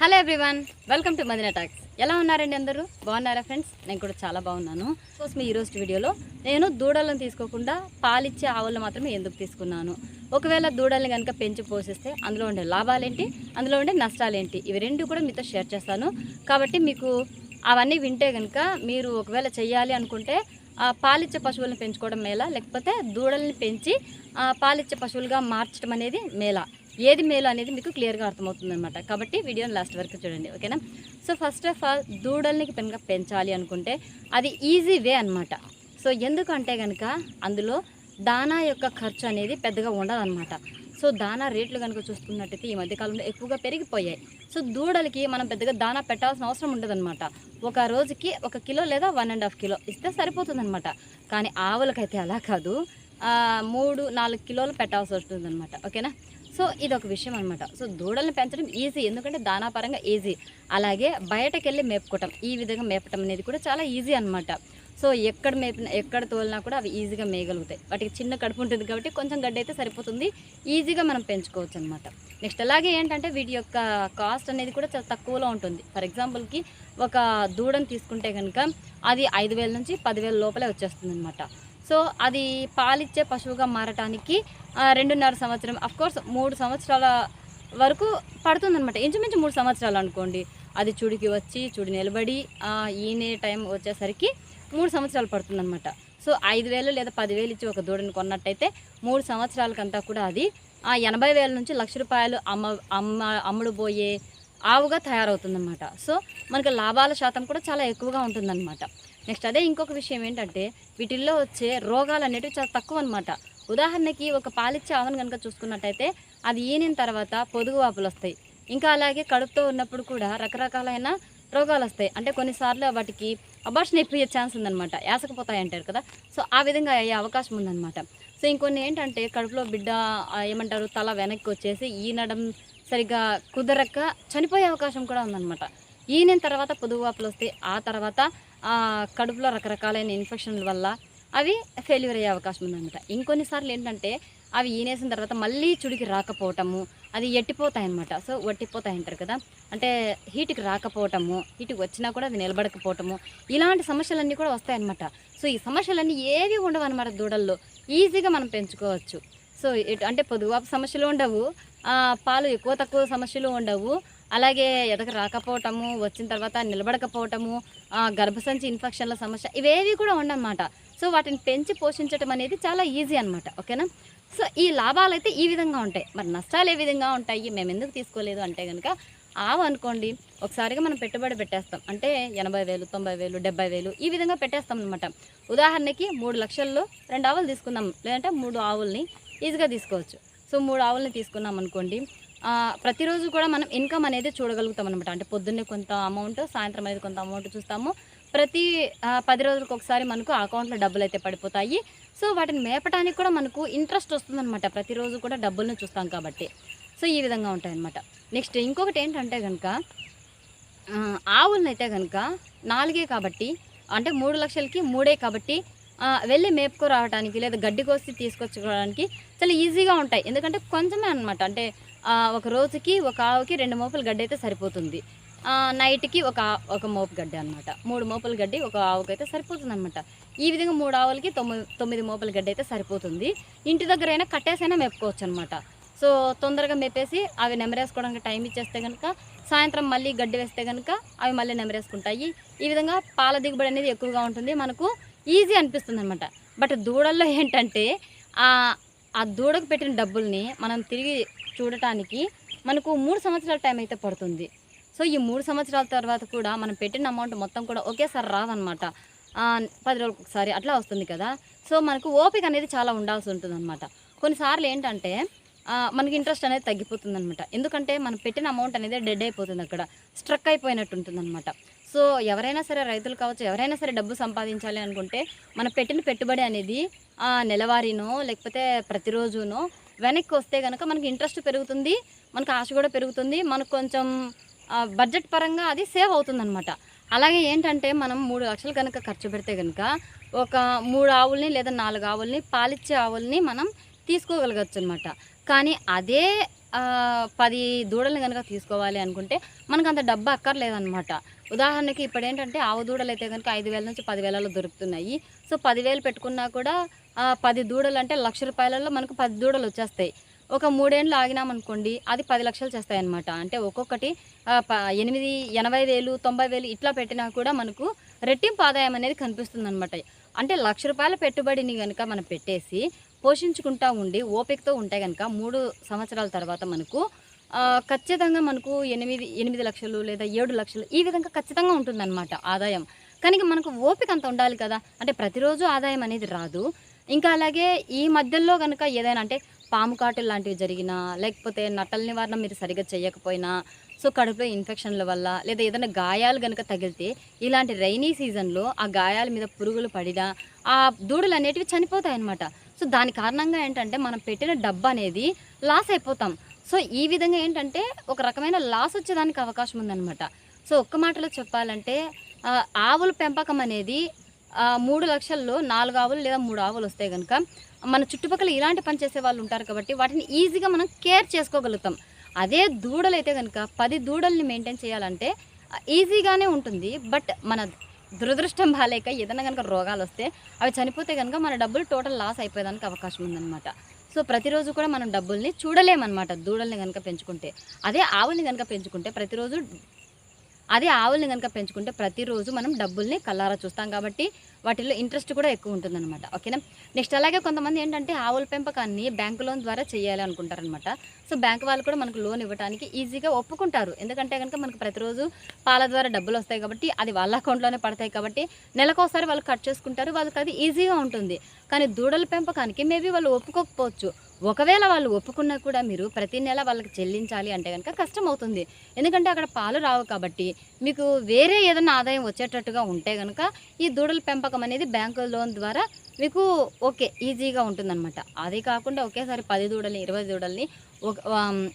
Hello everyone welcome to Madina talks. ఎలా ఉన్నారండి అందరూ? బాగున్నారా ఫ్రెండ్స్? నేను కూడా చాలా బాగున్నాను. కోసం మీ రోజు వీడియోలో నేను దూడలను తీసుకోకుండా పాలిచ్చే ఆవులను మాత్రమే ఎందుకు తీసుకున్నాను? ఒకవేళ దూడల్ని కనుక పెంచి పోషిస్తే అందులో ఉండే లాభాలేంటి? అందులో ఉండే నష్టాలేంటి? ఇవి రెండు కూడా మీతో షేర్ చేస్తాను. కాబట్టి మీకు అవన్నీ వింటే కనుక మీరు ఒకవేళ చేయాలి అనుకుంటే ఆ పాలిచ్చే పశువులను పెంచుకోవడం మేలా? లేకపోతే దూడల్ని పెంచి ఆ పాలిచ్చే పశువులుగా మార్చడం అనేది మేలా? ఏది మేలు అనేది మీకు క్లియర్గా అర్థమవుతుందనమాట కాబట్టి వీడియోని లాస్ట్ వరకు చూడండి ఓకేనా సో ఫస్ట్ ఆఫ్ ఆల్ దూడల్ని కనుక పెంచాలి అనుకుంటే అది ఈజీ వే అనమాట సో ఎందుకంటే కనుక అందులో దానా యొక్క ఖర్చు అనేది పెద్దగా ఉండదన్నమాట. సో దానా రేట్లు కనుక చూసుకున్నట్టయితే ఈ మధ్యకాలంలో ఎక్కువగా పెరిగిపోయాయి. సో దూడలకి మనం పెద్దగా దానా పెట్టాల్సిన అవసరం ఉండదన్నమాట. ఒక రోజుకి ఒక కిలో లేదా వన్ అండ్ హాఫ్ కిలో ఇస్తే సరిపోతుందన్నమాట. కానీ ఆవులకైతే అలా కాదు. మూడు నాలుగు కిలోలు పెట్టాల్సి వస్తుంది అనమాట ఓకేనా సో ఇది ఒక విషయం అనమాట సో దూడల్ని పెంచడం ఈజీ ఎందుకంటే దానాపరంగా ఈజీ. అలాగే బయటకు వెళ్ళి మేపుకోవటం ఈ విధంగా మేపటం అనేది కూడా చాలా ఈజీ అనమాట సో ఎక్కడ మేపిన ఎక్కడ తోలినా కూడా అవి ఈజీగా మేయగలుగుతాయి. వాటికి చిన్న కడుపు ఉంటుంది కాబట్టి కొంచెం గడ్డి అయితే సరిపోతుంది. ఈజీగా మనం పెంచుకోవచ్చు అనమాట నెక్స్ట్ అలాగే ఏంటంటే వీటి యొక్క కాస్ట్ అనేది కూడా చాలా తక్కువలో ఉంటుంది. ఫర్ ఎగ్జాంపుల్కి ఒక దూడని తీసుకుంటే కనుక అది ఐదు వేల నుంచి పదివేల లోపలే వచ్చేస్తుంది అనమాట సో అది పాలిచ్చే పశువుగా మారటానికి రెండున్నర సంవత్సరం అఫ్కోర్స్ మూడు సంవత్సరాల వరకు పడుతుందన్నమాట. ఇంచుమించు మూడు సంవత్సరాలు అనుకోండి. అది చుడికి వచ్చి చుడి నిలబడి ఈనే టైం వచ్చేసరికి మూడు సంవత్సరాలు పడుతుందన్నమాట. సో ఐదు వేలు లేదా పదివేలు ఇచ్చి ఒక దూడని కొన్నట్టయితే మూడు సంవత్సరాలకంతా కూడా అది ఎనభై వేల నుంచి లక్ష రూపాయలు అమ్మ అమ్మ అమ్ముడు పోయే ఆవుగా తయారవుతుందన్నమాట. సో మనకి లాభాల శాతం కూడా చాలా ఎక్కువగా ఉంటుందన్నమాట. నెక్స్ట్ అదే ఇంకొక విషయం ఏంటంటే వీటిల్లో వచ్చే రోగాలు అనేటివి చాలా తక్కువ అనమాట ఉదాహరణకి ఒక పాలిచ్చే ఆవును కనుక చూసుకున్నట్టయితే అది ఈనిన తర్వాత పొదుగు వాపులు వస్తాయి. ఇంకా అలాగే కడుపుతో ఉన్నప్పుడు కూడా రకరకాలైన రోగాలు వస్తాయి. అంటే కొన్నిసార్లు వాటికి అబార్షన్ ఎక్కువ ఛాన్స్ ఉందన్నమాట. యాసకపోతాయి అంటారు కదా. సో ఆ విధంగా అయ్యే అవకాశం ఉందన్నమాట. సో ఇంకొన్ని ఏంటంటే కడుపులో బిడ్డ ఏమంటారు తల వెనక్కి వచ్చేసి ఈనడం సరిగ్గా కుదరక చనిపోయే అవకాశం కూడా ఉందన్నమాట. ఈనిన తర్వాత పొదుగు వాపులు వస్తాయి. ఆ తర్వాత కడుపులో రకరకాలైన ఇన్ఫెక్షన్ల వల్ల అవి ఫెయిల్యూర్ అయ్యే అవకాశం ఉందన్నమాట. ఇంకొన్నిసార్లు ఏంటంటే అవి ఈనేసిన తర్వాత మళ్ళీ చుడికి రాకపోవటము అది ఎట్టిపోతాయన్నమాట. సో వట్టిపోతాయి అంటారు కదా. అంటే హీట్కి రాకపోవటము హీట్కి వచ్చినా కూడా అది నిలబడకపోవటము ఇలాంటి సమస్యలన్నీ కూడా వస్తాయన్నమాట. సో ఈ సమస్యలన్నీ ఏవి ఉండవు అనమాట దూడల్లో. ఈజీగా మనం పెంచుకోవచ్చు. సో అంటే పొదువాపు సమస్యలు ఉండవు. పాలు ఎక్కువ తక్కువ సమస్యలు ఉండవు. అలాగే ఎదక రాకపోవటము వచ్చిన తర్వాత నిలబడకపోవటము ఆ, గర్భసంచి ఇన్ఫెక్షన్ల సమస్య ఇవేవి కూడా ఉండనమాట. సో వాటిని పెంచి పోషించడం అనేది చాలా ఈజీ అనమాట ఓకేనా? సో ఈ లాభాలు అయితే ఈ విధంగా ఉంటాయి. మరి నష్టాలు ఏ విధంగా ఉంటాయి? మేము ఎందుకు తీసుకోలేదు అంటే కనుక ఆవు అనుకోండి ఒకసారిగా మనం పెట్టుబడి పెట్టేస్తాం. అంటే ఎనభై వేలు తొంభై వేలు డెబ్బై వేలు ఈ విధంగా పెట్టేస్తాం అనమాట ఉదాహరణకి మూడు లక్షల్లో రెండు ఆవులు తీసుకుందాం. లేదంటే మూడు ఆవుల్ని ఈజీగా తీసుకోవచ్చు. సో మూడు ఆవుల్ని తీసుకున్నాం అనుకోండి ప్రతిరోజు కూడా మనం ఇన్కమ్ అనేది చూడగలుగుతాం అనమాట అంటే పొద్దున్నే కొంత అమౌంట్ సాయంత్రం అనేది కొంత అమౌంట్ చూస్తాము. ప్రతి పది రోజులకు ఒకసారి మనకు అకౌంట్లో డబ్బులు అయితే పడిపోతాయి. సో వాటిని మేపడానికి కూడా మనకు ఇంట్రెస్ట్ వస్తుందన్నమాట. ప్రతిరోజు కూడా డబ్బులను చూస్తాం కాబట్టి. సో ఈ విధంగా ఉంటాయన్నమాట. నెక్స్ట్ ఇంకొకటి ఏంటంటే కనుక ఆవులనైతే కనుక నాలుగే కాబట్టి అంటే మూడు లక్షలకి మూడే కాబట్టి వెళ్ళి మేపుకు రావడానికి లేదా గడ్డి కోసి తీసుకొచ్చుకోవడానికి చాలా ఈజీగా ఉంటాయి. ఎందుకంటే కొంచెమే అనమాట అంటే ఒక రోజుకి ఒక ఆవుకి రెండు మోపుల గడ్డి అయితే సరిపోతుంది. నైట్కి ఒక ఒక మోపు గడ్డి అనమాట మూడు మోపుల గడ్డి ఒక ఆవుకి అయితే సరిపోతుంది అనమాట ఈ విధంగా మూడు ఆవులకి తొమ్మిది తొమ్మిది మోపుల గడ్డి అయితే సరిపోతుంది. ఇంటి దగ్గర అయినా కట్టేసైనా మెప్పుకోవచ్చు అనమాట సో తొందరగా మెప్పేసి అవి నెమరేసుకోవడానికి టైం ఇచ్చేస్తే కనుక సాయంత్రం మళ్ళీ గడ్డి వేస్తే కనుక అవి మళ్ళీ నెమరేసుకుంటాయి. ఈ విధంగా పాల దిగుబడి అనేది ఎక్కువగా ఉంటుంది. మనకు ఈజీ అనిపిస్తుంది అనమాట బట్ దూడల్లో ఏంటంటే ఆ దూడకు పెట్టిన డబ్బుల్ని మనం తిరిగి చూడటానికి మనకు మూడు సంవత్సరాల టైం అయితే పడుతుంది. సో ఈ మూడు సంవత్సరాల తర్వాత కూడా మనం పెట్టిన అమౌంట్ మొత్తం కూడా ఒకేసారి రాదనమాట పది రోజులకు ఒకసారి అట్లా వస్తుంది కదా. సో మనకు ఓపిక అనేది చాలా ఉండాల్సి ఉంటుంది అనమాట కొన్నిసార్లు ఏంటంటే మనకి ఇంట్రెస్ట్ అనేది తగ్గిపోతుంది అనమాట ఎందుకంటే మనం పెట్టిన అమౌంట్ అనేది డెడ్ అయిపోతుంది అక్కడ. స్ట్రక్ అయిపోయినట్టు ఉంటుంది అనమాట సో ఎవరైనా సరే రైతులు కావచ్చు ఎవరైనా సరే డబ్బు సంపాదించాలి అనుకుంటే మనం పెట్టిన పెట్టుబడి అనేది ఆ, నెలవారీనో లేకపోతే ప్రతిరోజునో వెనక్కి వస్తే కనుక మనకి ఇంట్రెస్ట్ పెరుగుతుంది మనకు ఆశ కూడా పెరుగుతుంది మనకు కొంచెం బడ్జెట్ పరంగా అది సేవ్ అవుతుందన్నమాట. అలాగే ఏంటంటే మనం మూడు లక్షలు కనుక ఖర్చు పెడితే కనుక ఒక మూడు ఆవుల్ని లేదా నాలుగు ఆవుల్ని పాలిచ్చే ఆవుల్ని మనం తీసుకోగలగచ్చు అనమాట కానీ అదే పది దూడల్ని కనుక తీసుకోవాలి అనుకుంటే మనకు అంత డబ్బు అక్కర్లేదనమాట ఉదాహరణకి ఇప్పుడు ఏంటంటే ఆవు దూడలు అయితే కనుక ఐదు వేల నుంచి పదివేలలో దొరుకుతున్నాయి. సో పదివేలు పెట్టుకున్నా కూడా పది దూడలు అంటే లక్ష రూపాయలలో మనకు పది దూడలు వచ్చేస్తాయి. ఒక మూడేళ్ళు ఆగినామనుకోండి అది పది లక్షలు చేస్తాయి అనమాట అంటే ఒక్కొక్కటి ప- ఎనిమిది ఎనభై వేలు తొంభై వేలు ఇట్లా పెట్టినా కూడా మనకు రెట్టింపు ఆదాయం అనేది కనిపిస్తుంది అనమాట అంటే లక్ష రూపాయల పెట్టుబడిని కనుక మనం పెట్టేసి పోషించుకుంటా ఉండి ఓపికతో ఉంటే కనుక మూడు సంవత్సరాల తర్వాత మనకు ఖచ్చితంగా మనకు ఎనిమిది ఎనిమిది లక్షలు లేదా ఏడు లక్షలు ఈ విధంగా ఖచ్చితంగా ఉంటుందన్నమాట ఆదాయం. కానీ మనకు ఓపిక అంత ఉండాలి కదా. అంటే ప్రతిరోజు ఆదాయం అనేది రాదు. ఇంకా అలాగే ఈ మధ్యలో కనుక ఏదైనా అంటే పాము కాటులు లాంటివి జరిగినా లేకపోతే నట్టల నివారణ మీరు సరిగ్గా చేయకపోయినా సో కడుపులో ఇన్ఫెక్షన్ల వల్ల లేదా ఏదైనా గాయాలు కనుక తగిలితే ఇలాంటి రైనీ సీజన్లో ఆ గాయాల మీద పురుగులు పడినా ఆ దూడలు అనేటివి చనిపోతాయి అన్నమాట సో దాని కారణంగా ఏంటంటే మనం పెట్టిన డబ్బు అనేది లాస్ అయిపోతాం. సో ఈ విధంగా ఏంటంటే ఒక రకమైన లాస్ వచ్చేదానికి అవకాశం ఉందన్నమాట. సో ఒక్క మాటలో చెప్పాలంటే ఆవుల పెంపకం అనేది మూడు లక్షల్లో నాలుగు ఆవులు లేదా మూడు ఆవులు వస్తాయి కనుక మన చుట్టుపక్కల ఇలాంటి పని చేసే వాళ్ళు ఉంటారు కాబట్టి వాటిని ఈజీగా మనం కేర్ చేసుకోగలుగుతాం. అదే దూడలు అయితే కనుక పది దూడల్ని మెయింటైన్ చేయాలంటే ఈజీగానే ఉంటుంది. బట్ మన దురదృష్టం బాలేక ఏదైనా కనుక రోగాలు వస్తే అవి చనిపోతే కనుక మన డబ్బులు టోటల్ లాస్ అయిపోయేదానికి అవకాశం ఉందన్నమాట. సో ప్రతిరోజు కూడా మనం డబ్బుల్ని చూడలేమన్నమాట దూడల్ని కనుక పెంచుకుంటే. అదే ఆవుల్ని కనుక పెంచుకుంటే ప్రతిరోజు అదే ఆవుల్ని కనుక పెంచుకుంటే ప్రతిరోజు మనం డబ్బుల్ని కల్లారా చూస్తాం కాబట్టి వాటిల్లో ఇంట్రెస్ట్ కూడా ఎక్కువ ఉంటుందన్నమాట. ఓకేనా? నెక్స్ట్ అలాగే కొంతమంది ఏంటంటే ఆవుల పెంపకాన్ని బ్యాంకు లోన్ ద్వారా చేయాలి అనుకుంటారనమాట సో బ్యాంక్ వాళ్ళు కూడా మనకు లోన్ ఇవ్వడానికి ఈజీగా ఒప్పుకుంటారు. ఎందుకంటే కనుక మనకు ప్రతిరోజు పాల ద్వారా డబ్బులు వస్తాయి కాబట్టి అది వాళ్ళ అకౌంట్లోనే పడతాయి కాబట్టి నెలకోసారి వాళ్ళు కట్ చేసుకుంటారు. వాళ్ళకి అది ఈజీగా ఉంటుంది. కానీ దూడల పెంపకానికి మేబీ వాళ్ళు ఒప్పుకోకపోవచ్చు. ఒకవేళ వాళ్ళు ఒప్పుకున్నా కూడా మీరు ప్రతి నెల వాళ్ళకి చెల్లించాలి అంటే కనుక కష్టం అవుతుంది ఎందుకంటే అక్కడ పాలు రావు కాబట్టి మీకు వేరే ఏదైనా ఆదాయం వచ్చేటట్టుగా ఉంటే కనుక ఈ దూడల పెంపకం అనేది బ్యాంకు లోన్ ద్వారా మీకు ఓకే ఈజీగా ఉంటుందన్నమాట. అది కాకుండా ఒకేసారి పది దూడల్ని ఇరవై దూడల్ని ఒక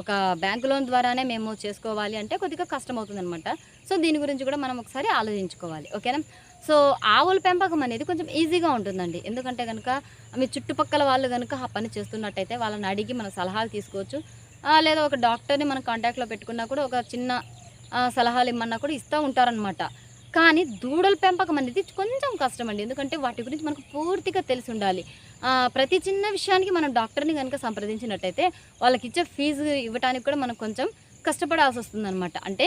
ఒక బ్యాంకు లోన్ ద్వారానే మేము చేసుకోవాలి అంటే కొద్దిగా కష్టం అవుతుందన్నమాట సో దీని గురించి కూడా మనం ఒకసారి ఆలోచించుకోవాలి ఓకేనా? సో ఆవుల పెంపకం అనేది కొంచెం ఈజీగా ఉంటుందండి. ఎందుకంటే కనుక మీ చుట్టుపక్కల వాళ్ళు కనుక ఆ పని చేస్తున్నట్టయితే వాళ్ళని అడిగి మన సలహాలు తీసుకోవచ్చు. లేదా ఒక డాక్టర్ని మన కాంటాక్ట్లో పెట్టుకున్నా కూడా ఒక చిన్న సలహాలు ఇమ్మన్నా కూడా ఇస్తూ ఉంటారనమాట కానీ దూడల పెంపకం అనేది కొంచెం కష్టం అండి ఎందుకంటే వాటి గురించి మనకు పూర్తిగా తెలిసి ఉండాలి. ప్రతి చిన్న విషయానికి మనం డాక్టర్ని కనుక సంప్రదించినట్టయితే వాళ్ళకి ఇచ్చే ఫీజు ఇవ్వడానికి కూడా మనం కొంచెం కష్టపడాల్సి వస్తుందన్నమాట. అంటే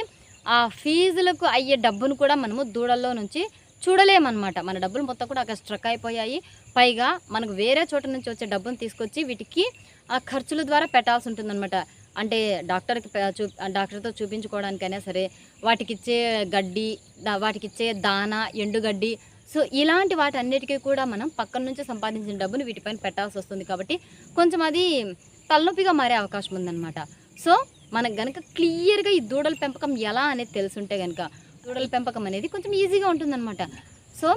ఆ ఫీజులకు అయ్యే డబ్బును కూడా మనము దూడల్లో నుంచి చూడలేమన్నమాట. మన డబ్బులు మొత్తం కూడా అక్కడ స్ట్రక్ అయిపోయాయి. పైగా మనకు వేరే చోట నుంచి వచ్చే డబ్బును తీసుకొచ్చి వీటికి ఆ ఖర్చుల ద్వారా పెట్టాల్సి ఉంటుందన్నమాట. అంటే డాక్టర్కి చూ డాక్టర్తో చూపించుకోవడానికైనా సరే వాటికి ఇచ్చే గడ్డి వాటికి ఇచ్చే దానా ఎండుగడ్డి సో ఇలాంటి వాటన్నిటికీ కూడా మనం పక్కన నుంచి సంపాదించిన డబ్బును వీటిపైన పెట్టాల్సి వస్తుంది కాబట్టి కొంచెం అది తలనొప్పిగా మారే అవకాశం ఉందన్నమాట. సో మనకు కనుక క్లియర్గా ఈ దూడల పెంపకం ఎలా అనేది తెలుసుంటే కనుక దూడల పెంపకం అనేది కొంచెం ఈజీగా ఉంటుందన్నమాట. సో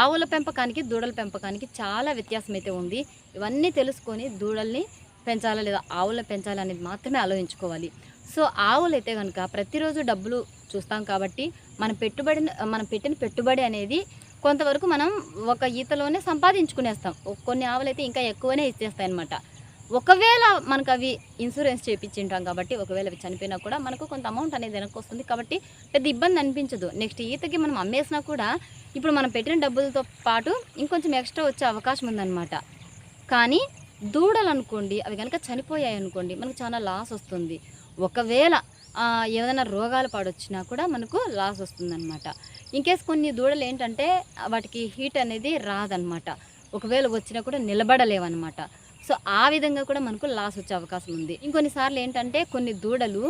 ఆవుల పెంపకానికి దూడల పెంపకానికి చాలా వ్యత్యాసం అయితే ఉంది. ఇవన్నీ తెలుసుకొని దూడల్ని పెంచాలా లేదా ఆవులు పెంచాలా అనేది మాత్రమే ఆలోచించుకోవాలి. సో ఆవులు అయితే కనుక ప్రతిరోజు డబ్బులు చూస్తాం కాబట్టి మన పెట్టుబడి మనం పెట్టిన పెట్టుబడి అనేది కొంతవరకు మనం ఒక ఈతలోనే సంపాదించుకునేస్తాం. ఒ- కొన్ని ఆవులు అయితే ఇంకా ఎక్కువనే ఇచ్చేస్తాయి అనమాట ఒకవేళ మనకు అవి ఇన్సూరెన్స్ చేయించుంటాం కాబట్టి ఒకవేళ అవి చనిపోయినా కూడా మనకు కొంత అమౌంట్ అనేది వెనక్కి వస్తుంది కాబట్టి పెద్ద ఇబ్బంది అనిపించదు. నెక్స్ట్ ఈతకి మనం అమ్మేసినా కూడా ఇప్పుడు మనం పెట్టిన డబ్బులతో పాటు ఇంకొంచెం ఎక్స్ట్రా వచ్చే అవకాశం ఉందన్నమాట. కానీ దూడలు అనుకోండి అవి కనుక చనిపోయాయి అనుకోండి మనకు చాలా లాస్ వస్తుంది. ఒకవేళ ఏదైనా రోగాలు పాడొచ్చినా కూడా మనకు లాస్ వస్తుందన్నమాట. ఇంకేస్ కొన్ని దూడలు ఏంటంటే వాటికి హీట్ అనేది రాదనమాట ఒకవేళ వచ్చినా కూడా నిలబడలేవన్నమాట. సో ఆ విధంగా కూడా మనకు లాస్ వచ్చే అవకాశం ఉంది. ఇంకొన్నిసార్లు ఏంటంటే కొన్ని దూడలు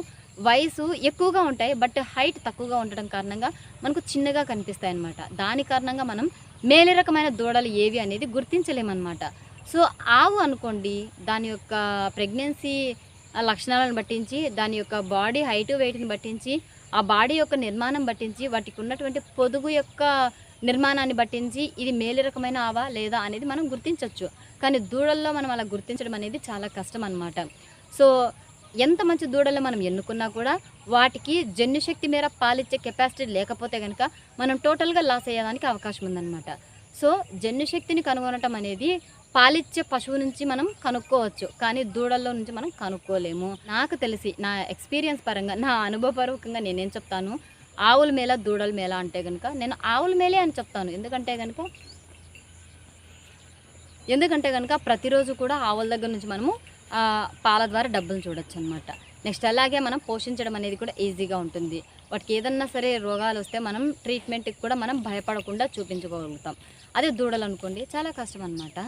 వయసు ఎక్కువగా ఉంటాయి బట్ హైట్ తక్కువగా ఉండడం కారణంగా మనకు చిన్నగా కనిపిస్తాయి అన్నమాట దాని కారణంగా మనం మేలు రకమైన దూడలు ఏవి అనేది గుర్తించలేమన్నమాట. సో ఆవు అనుకోండి దాని యొక్క ప్రెగ్నెన్సీ లక్షణాలను బట్టించి దాని యొక్క బాడీ హైట్ వెయిట్ని బట్టించి ఆ బాడీ యొక్క నిర్మాణం బట్టించి వాటికి ఉన్నటువంటి పొదుగు యొక్క నిర్మాణాన్ని బట్టించి ఇది మేలు రకమైన ఆవా లేదా అనేది మనం గుర్తించవచ్చు కానీ దూడల్లో మనం అలా గుర్తించడం అనేది చాలా కష్టం అనమాట సో ఎంత మంచి దూడలు మనం ఎన్నుకున్నా కూడా వాటికి జన్యుశక్తి మేర పాలిచ్చే కెపాసిటీ లేకపోతే కనుక మనం టోటల్గా లాస్ అయ్యేదానికి అవకాశం ఉందన్నమాట. సో జన్యుశక్తిని కనుగొనటం అనేది పాలిచ్చే పశువు నుంచి మనం కనుక్కోవచ్చు. కానీ దూడల్లో నుంచి మనం కనుక్కోలేము. నాకు తెలిసి నా ఎక్స్పీరియన్స్ పరంగా నా అనుభవపూర్వకంగా నేనేం చెప్తాను? ఆవుల మేళ దూడల మేళ అంటే కనుక నేను ఆవుల మేలే అని చెప్తాను. ఎందుకంటే కనుక ఎందుకంటే కనుక ప్రతిరోజు కూడా ఆవుల దగ్గర నుంచి మనము పాల ద్వారా డబ్బులు చూడొచ్చు అనమాట నెక్స్ట్ అలాగే మనం పోషించడం అనేది కూడా ఈజీగా ఉంటుంది. వాటికి ఏదన్నా సరే రోగాలు వస్తే మనం ట్రీట్మెంట్కి కూడా మనం భయపడకుండా చూపించుకోగలుగుతాం అదే దూడలు అనుకోండి చాలా కష్టం అనమాట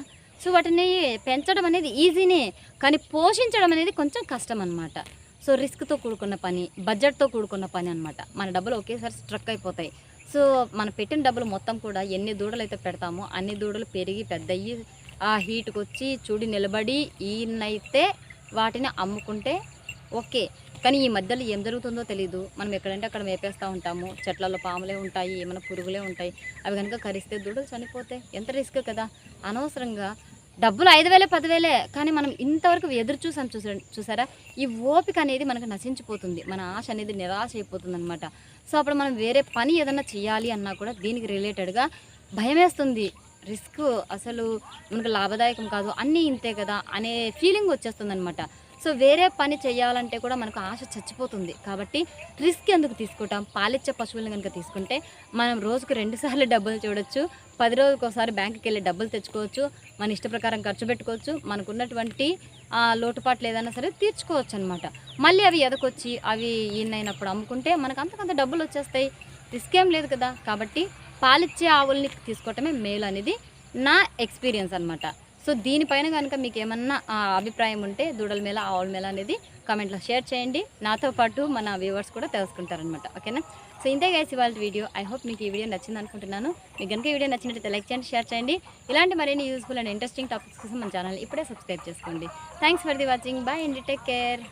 సో వాటిని పెంచడం అనేది ఈజీనే కానీ పోషించడం అనేది కొంచెం కష్టం అనమాట సో రిస్క్తో కూడుకున్న పని బడ్జెట్తో కూడుకున్న పని అనమాట మన డబ్బులు ఒకేసారి స్ట్రక్ అయిపోతాయి. సో మనం పెట్టిన డబ్బులు మొత్తం కూడా ఎన్ని దూడలు అయితే పెడతామో అన్ని దూడలు పెరిగి పెద్దయ్యి ఆ హీట్కి వచ్చి చూడి నిలబడి ఈయనైతే వాటిని అమ్ముకుంటే ఓకే. కానీ ఈ మధ్యలో ఏం జరుగుతుందో తెలియదు మనం ఎక్కడంటే అక్కడ మేపేస్తూ ఉంటాము. చెట్లలో పాములే ఉంటాయి ఏమైనా పురుగులే ఉంటాయి. అవి కనుక కరిస్తే దూడలు చనిపోతాయి. ఎంత రిస్క్ కదా. అనవసరంగా డబ్బులు ఐదు వేలే పదివేలే కానీ మనం ఇంతవరకు ఎదురు చూసాం చూసా చూసారా? ఈ ఓపిక అనేది మనకు నశించిపోతుంది. మన ఆశ అనేది నిరాశ అయిపోతుంది అనమాట సో అప్పుడు మనం వేరే పని ఏదన్నా చేయాలి అన్నా కూడా దీనికి రిలేటెడ్గా భయం వేస్తుంది రిస్క్ అసలు మనకు లాభదాయకం కాదు అన్నీ ఇంతే కదా అనే ఫీలింగ్ వచ్చేస్తుంది అనమాట సో వేరే పని చేయాలంటే కూడా మనకు ఆశ చచ్చిపోతుంది. కాబట్టి రిస్క్ ఎందుకు తీసుకుంటాం? పాలిచ్చే పశువులను కనుక తీసుకుంటే మనం రోజుకు రెండుసార్లు డబ్బులు చూడొచ్చు. పది రోజులకు ఒకసారి బ్యాంకుకి వెళ్ళి డబ్బులు తెచ్చుకోవచ్చు. మన ఇష్ట ప్రకారం ఖర్చు పెట్టుకోవచ్చు. మనకు ఉన్నటువంటి లోటుపాట్లు ఏదైనా సరే తీర్చుకోవచ్చు అనమాట మళ్ళీ అవి ఎదకొచ్చి అవి ఈయనైనప్పుడు అమ్ముకుంటే మనకు అంతకంత డబ్బులు వచ్చేస్తాయి. రిస్క్ ఏం లేదు కదా. కాబట్టి పాలిచ్చే ఆవుల్ని తీసుకోవటమే మేలు అనేది నా ఎక్స్పీరియన్స్ అనమాట సో దీనిపైన కనుక మీకు ఏమన్నా అభిప్రాయం ఉంటే దూడల మేళ ఆవుల మేళ అనేది కామెంట్లో షేర్ చేయండి. నాతో పాటు మన వ్యూవర్స్ కూడా తెలుసుకుంటారనమాట ఓకేనా? సో ఇంతే గైస్ ఇవాళ వీడియో. ఐ హోప్ మీకు ఈ వీడియో నచ్చింది అనుకుంటున్నాను. మీకు కనుక ఈ వీడియో నచ్చినట్లయితే లైక్ చేయండి షేర్ చేయండి. ఇలాంటి మరిన్ని యూస్ఫుల్ అండ్ ఇంట్రెస్టింగ్ టాపిక్స్ కోసం మన ఛానల్ ఇప్పుడే సబ్స్క్రైబ్ చేసుకోండి. Thanks for the watching bye and take care